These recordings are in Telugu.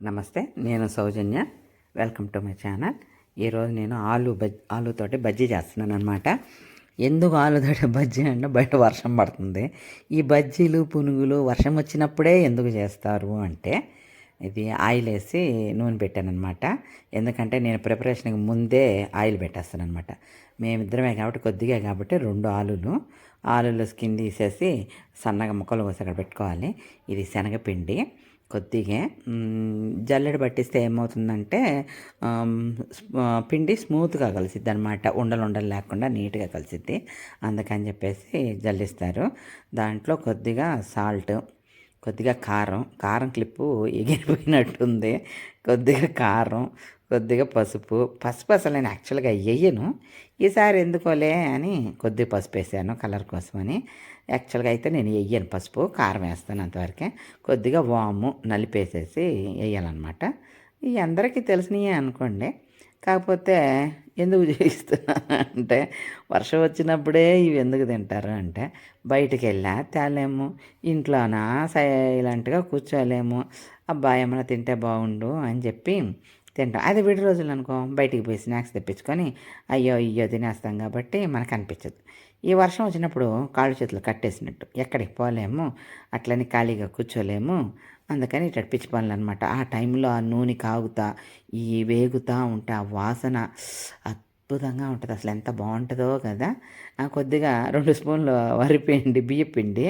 నమస్తే నేను Soujanya. Welcome to my channel ఈరోజు నేను ఆలు బజ్ ఆలుతోటి బజ్జీ చేస్తున్నాను అనమాట ఎందుకు ఆలుతోటి బజ్జీ అంటే బయట వర్షం పడుతుంది. ఈ బజ్జీలు పునుగులు వర్షం వచ్చినప్పుడే ఎందుకు చేస్తారు అంటే ఇది ఆయిల్ వేసి నూనె పెట్టాను అనమాట ఎందుకంటే నేను ప్రిపరేషన్కి ముందే ఆయిల్ పెట్టేస్తాను అనమాట మేమిద్దరమే కాబట్టి కొద్దిగా కాబట్టి రెండు ఆలులు. ఆలులు స్కిన్ తీసేసి సన్నగా ముక్కలు కోసి అక్కడ పెట్టుకోవాలి. ఇది శనగపిండి. కొద్దిగా జల్లెడ పట్టిస్తే ఏమవుతుందంటే పిండి స్మూత్గా కలిసిద్ది అనమాట ఉండలు ఉండలు లేకుండా నీట్గా కలిసిద్ది. అందుకని చెప్పేసి జల్లిస్తారు. దాంట్లో కొద్దిగా సాల్ట్ కొద్దిగా కారం కారం క్లిప్పు ఎగిరిపోయినట్టుంది. కొద్దిగా కారం కొద్దిగా పసుపు. పసుపు అసలు నేను యాక్చువల్గా వేయను ఈసారి ఎందుకోలే అని కొద్దిగా పసుపు వేసాను కలర్ కోసమని. యాక్చువల్గా అయితే నేను వేయను పసుపు కారం వేస్తాను అంతవరకే. కొద్దిగా వాము నలిపేసేసి వేయాలన్నమాట ఇవి అందరికీ తెలిసినవి అనుకోండి. కాకపోతే ఎందుకు చేయిస్తున్నా అంటే వర్షం వచ్చినప్పుడే ఇవి ఎందుకు తింటారు అంటే బయటికి వెళ్ళా తేలేము ఇంట్లోనా సైలెంట్గా కూర్చోలేము అబ్బా ఏమైనా తింటే బాగుండు అని చెప్పి తింటాం. అది విడి రోజులు అనుకో బయటికి పోయి స్నాక్స్ తెప్పించుకొని అయ్యో అయ్యో తినేస్తాం కాబట్టి మనకు అనిపించదు. ఈ వర్షం వచ్చినప్పుడు కాళ్ళు చేతులు కట్టేసినట్టు ఎక్కడికి పోలేము అట్లని ఖాళీగా కూర్చోలేము అందుకని ఇట్లా పిచ్చి పనులు అనమాట ఆ టైంలో ఆ నూనె కాగుతా ఈ వేగుతా ఉంటే ఆ వాసన అద్భుతంగా ఉంటుంది. అసలు ఎంత బాగుంటుందో కదా. కొద్దిగా రెండు స్పూన్లు వరిపిండి బియ్యపిండి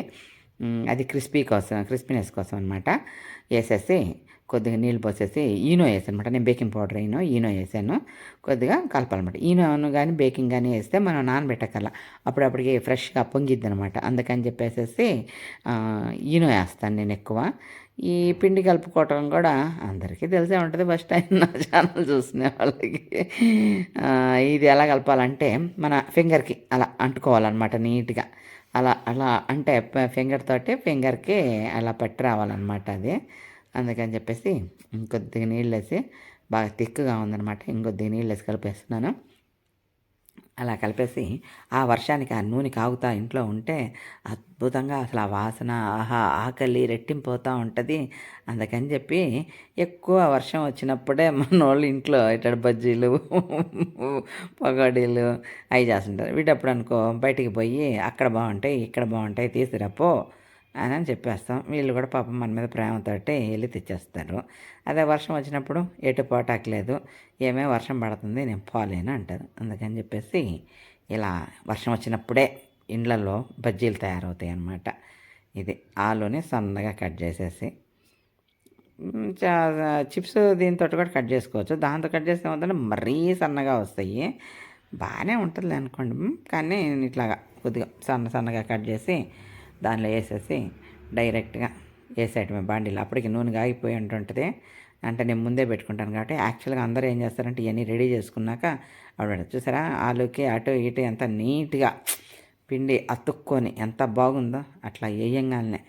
అది క్రిస్పీ కోసం క్రిస్పీనెస్ కోసం అనమాట వేసేసి కొద్దిగా నీళ్ళు పోసేసి ఈనో వేసాను అనమాట నేను బేకింగ్ పౌడర్ ఈనో ఈనో వేసాను. కొద్దిగా కలపాలన్నమాట ఈనోను కానీ బేకింగ్ కానీ వేస్తే మనం నానబెట్టకల్లా అప్పుడప్పటికి ఫ్రెష్గా పొంగిద్ది అనమాట అందుకని చెప్పేసి ఈనో వేస్తాను నేను ఎక్కువ. ఈ పిండి కలుపుకోవటం కూడా అందరికీ తెలిసే ఉంటుంది. ఫస్ట్ టైం నా ఛానల్ చూసిన వాళ్ళకి. ఇది ఎలా కలపాలంటే మన ఫింగర్కి అలా అంటుకోవాలన్నమాట నీట్గా. అలా అలా అంటే ఫింగర్ తోటి ఫింగర్కి అలా పట్టి రావాలన్నమాట అది. అందుకని చెప్పేసి ఇంకొద్దిగా నీళ్ళు వేసి బాగా తిక్కుగా ఉందన్నమాట. ఇంకొద్దిగా నీళ్ళు వేసి కలిపేస్తున్నాను. అలా కలిపేసి ఆ వర్షానికి ఆ నూనె కాగుతా ఇంట్లో ఉంటే అద్భుతంగా అసలు ఆ వాసన ఆహా ఆకలి రెట్టింపోతూ ఉంటుంది. అందుకని చెప్పి ఎక్కువ వర్షం వచ్చినప్పుడే మన వాళ్ళు ఇంట్లో ఇట్లా బజ్జీలు పకోడీలు అవి చేస్తుంటారు. వీటప్పుడు అనుకో బయటికి పోయి అక్కడ బాగుంటాయి ఇక్కడ బాగుంటాయి తీసుకురాపో అని చెప్పేస్తాం. వీళ్ళు కూడా పాపం మన మీద ప్రేమతోటి వెళ్ళి తెచ్చేస్తారు. అదే వర్షం వచ్చినప్పుడు ఎటు పోటాకలేదు. ఏమే వర్షం పడుతుంది నేను పోలేను అంటారు. అందుకని చెప్పేసి ఇలా వర్షం వచ్చినప్పుడే ఇండ్లలో బజ్జీలు తయారవుతాయి అన్నమాట. ఇది ఆలుని సన్నగా కట్ చేసేసి. చా- చిప్స్ దీంతో కూడా కట్ చేసుకోవచ్చు. దాంతో కట్ చేస్తే ఏమవుతుందంటే మరీ సన్నగా వస్తాయి. బాగానే ఉంటుంది అనుకోండి. కానీ నేను ఇట్లాగా కొద్దిగా సన్న సన్నగా కట్ చేసి దానిలో వేసేసి డైరెక్ట్గా వేసేయటమే బాండీలో. అప్పటికి నూనె ఆగిపోయి ఉంటుంటుంది. అంటే నేను ముందే పెట్టుకుంటాను కాబట్టి యాక్చువల్గా అందరూ ఏం చేస్తారంటే ఇవన్నీ రెడీ చేసుకున్నాక అప్పుడు చూసారా? ఆలుకి అటు ఇటు ఎంత నీట్గా పిండి అతుక్కొని ఎంత బాగుందో అట్లా వేయంగానే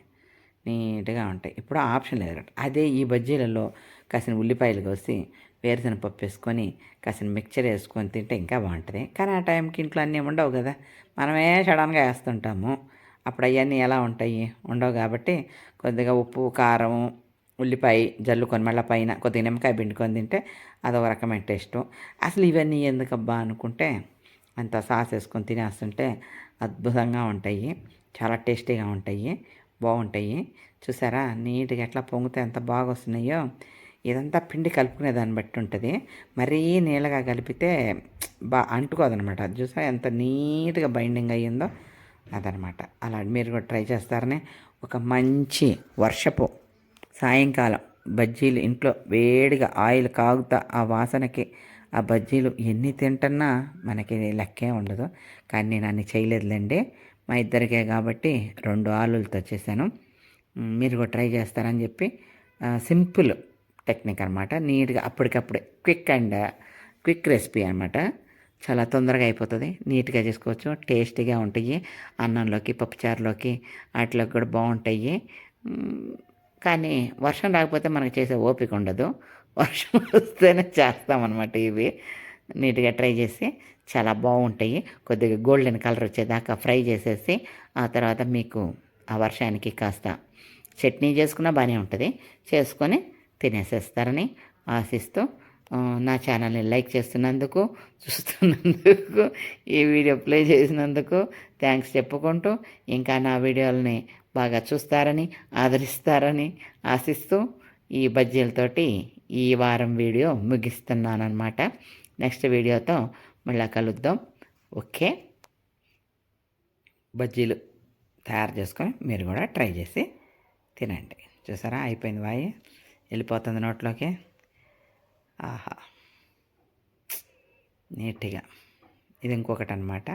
నీట్గా ఉంటాయి. ఇప్పుడు ఆప్షన్ లేదు కాబట్టి అదే ఈ బజ్జీలలో కాసిన ఉల్లిపాయలు కోసి వేరుశనగ పప్పు వేసుకొని కాసిన మిక్చర్ వేసుకొని తింటే ఇంకా బాగుంటుంది. కానీ ఆ టైంకి ఇంట్లో అన్నీ ఉండవు కదా. మనమే సడన్గా వేస్తుంటాము. అప్పుడు అవన్నీ ఎలా ఉంటాయి? ఉండవు కాబట్టి కొద్దిగా ఉప్పు కారం ఉల్లిపాయ జల్లుకొని మళ్ళీ పైన కొద్దిగా నిమ్మకాయ పిండుకొని తింటే అదొక రకమైన టేస్ట్. అసలు ఇవన్నీ ఎందుకబ్బా అనుకుంటే అంత సాస్ వేసుకొని తినేస్తుంటే అద్భుతంగా ఉంటాయి. చాలా టేస్టీగా ఉంటాయి. బాగుంటాయి. చూసారా? నీట్గా ఎట్లా పొంగితే ఎంత బాగా వస్తున్నాయో ఇదంతా పిండి కలుపుకునే దాన్ని బట్టి ఉంటుంది. మరీ నీళ్ళగా కలిపితే బా అంటుకోదనమాట. అది చూసా ఎంత నీట్గా బైండింగ్ అయ్యిందో? అదనమాట. అలా మీరు కూడా ట్రై చేస్తారనే ఒక మంచి వర్షపు సాయంకాలం బజ్జీలు ఇంట్లో వేడిగా ఆయిల్ కాగుతా ఆ వాసనకి ఆ బజ్జీలు ఎన్ని తింటున్నా మనకి లెక్కే ఉండదు. కానీ నేను అన్ని చేయలేదులేండి. మా ఇద్దరికే కాబట్టి రెండు ఆలులతో చేశాను. మీరు కూడా ట్రై చేస్తారని చెప్పి సింపుల్ టెక్నిక్ అనమాట నీట్గా అప్పటికప్పుడే క్విక్ అండ్ క్విక్ రెసిపీ అనమాట చాలా తొందరగా అయిపోతుంది. నీట్గా చేసుకోవచ్చు. టేస్టీగా ఉంటాయి. అన్నంలోకి పప్పుచారులోకి వాటిలోకి కూడా బాగుంటాయి. కానీ వర్షం రాకపోతే మనకు చేసే ఓపిక ఉండదు. వర్షం వస్తేనే చేస్తామన్నమాట ఇవి. నీట్గా ట్రై చేసి చాలా బాగుంటాయి. కొద్దిగా గోల్డెన్ కలర్ వచ్చేదాకా ఫ్రై చేసేసి ఆ తర్వాత మీకు ఆ వర్షానికి కాస్త చట్నీ చేసుకున్నా బాగానే ఉంటుంది. చేసుకొని తినేసేస్తారని ఆశిస్తూ నా ఛానల్ని లైక్ చేస్తున్నందుకు చూస్తున్నందుకు ఈ వీడియో ప్లే చేసినందుకు థ్యాంక్స్ చెప్పుకుంటూ ఇంకా నా వీడియోలని బాగా చూస్తారని ఆదరిస్తారని ఆశిస్తూ ఈ బజ్జీలతోటి ఈ వారం వీడియో ముగిస్తున్నానమాట నెక్స్ట్ వీడియోతో మళ్ళీ కలుద్దాం. ఓకే? బజ్జీలు తయారు చేసుకొని మీరు కూడా ట్రై చేసి తినండి. చూసారా? అయిపోయింది వాయి వెళ్ళిపోతుంది నోట్లోకి. ఆహా. నీట్గా. ఇది ఇంకొకటి అనమాట